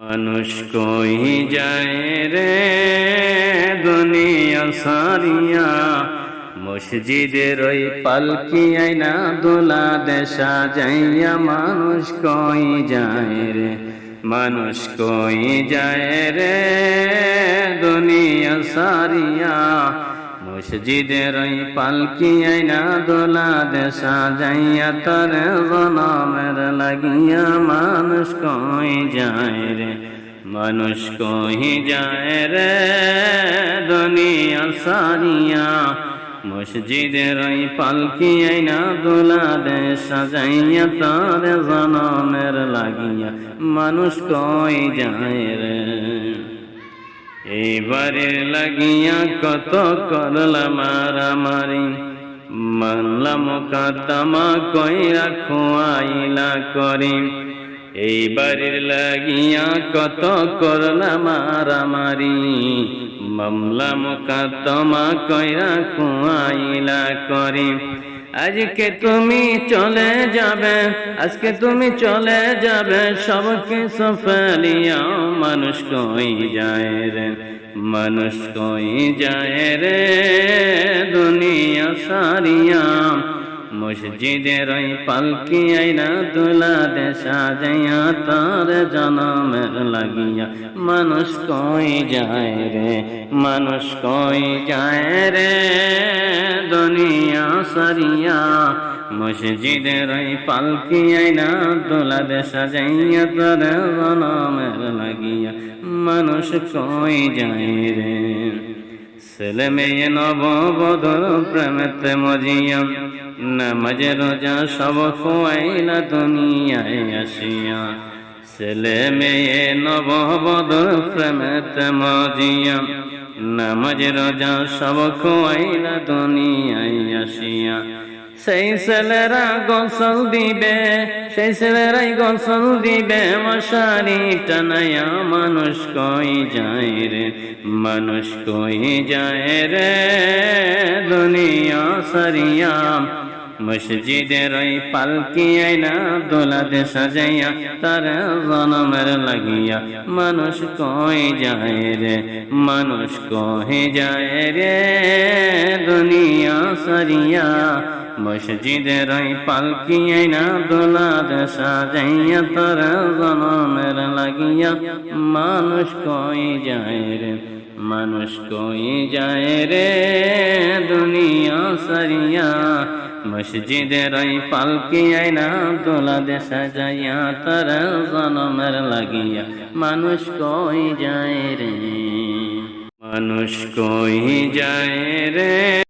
মানুষ কই যায় রে? দুনিয়া সারিয়া মসজিদের ওই পালকি আইনা দোলা দেশা যাইয়া মানুষ কই যায় রে? মানুষ কই যায় রে? দুনিয়া সারিয়া মসজিদের ওই পালকি আইনা দোলা দেশা যাইয়া তার জনমের লাগিয়া মানুষ কই যায় রে? মানুষ কই যায় রে? দুনিয়া সারিয়া। মসজিদের ওই পালকি আইনা দোলা দেশা যাইয়া তার জনমের লাগিয়া মানুষ কই যায় রে? এইবারে লাগিয়া কত করলাম মারামারি মানলাম কাতামা কইরা খোয়াইলা করি। এইবারের লাগিয়া কত করলাম মারামারি মামলা মোকাতমা কইরা খোয়াইলা করি। আজকে তুমি চলে যাবে, আজকে তুমি চলে যাবে সবকে সফলিয়া ফেলিয়া মানুষ কই যায় রে, মানুষ কই যায় রে, দুনিয়া সারিয়া মসজিদের ওই পালকি আইনা দুলা দেশা যাইয়া তার জনমের লাগিয়া, মানুষ কই যায় রে, মানুষ কই যায় রে, দুনিয়া সারিয়া। মসজিদের ওই পালকি আইনা দোলা দেশা যাইয়া তার জনমের লাগিয়া, মানুষ কই যায় রে। ছেলে মেয়ে নববধর প্রেমেতে মজিয়া, নামাজে রোজা সব খোয়াইলা দুনিয়ায় আসিয়া। ছেলে মেয়ে নববধর প্রেমেতে মজিয়া নামাজ রোজা সব খোয়াইলা দুনিয়ায় আসিয়া। সেই ছেলেরা গোসল দিবে, সেই ছেলেরাই গোসল দিবে, মশারি টানায়া মানুষ কই যায় রে, মানুষ কই যায় রে, দুনিয়া সারিয়া। মসজিদের ওই পালকি আইনা দোলাতে সাজাইয়া, তার জনমের লাগিয়া, মানুষ কই যায় রে, মানুষ কই যায় রে, দুনিয়া সারিয়া। মসজিদের ওই পালকি আইনা দোলাদ সাজাইয়া, তার জনমের লাগিয়া, মানুষ কই যায় রে, মানুষ কই যায় রে, দুনিয়া সারিয়া। মসজিদের ওই পালকি আইনা দোলা দেশা যাইয়া তার জনমের লাগিয়া, মানুষ কই যায় রে? মানুষ কই যায় রে?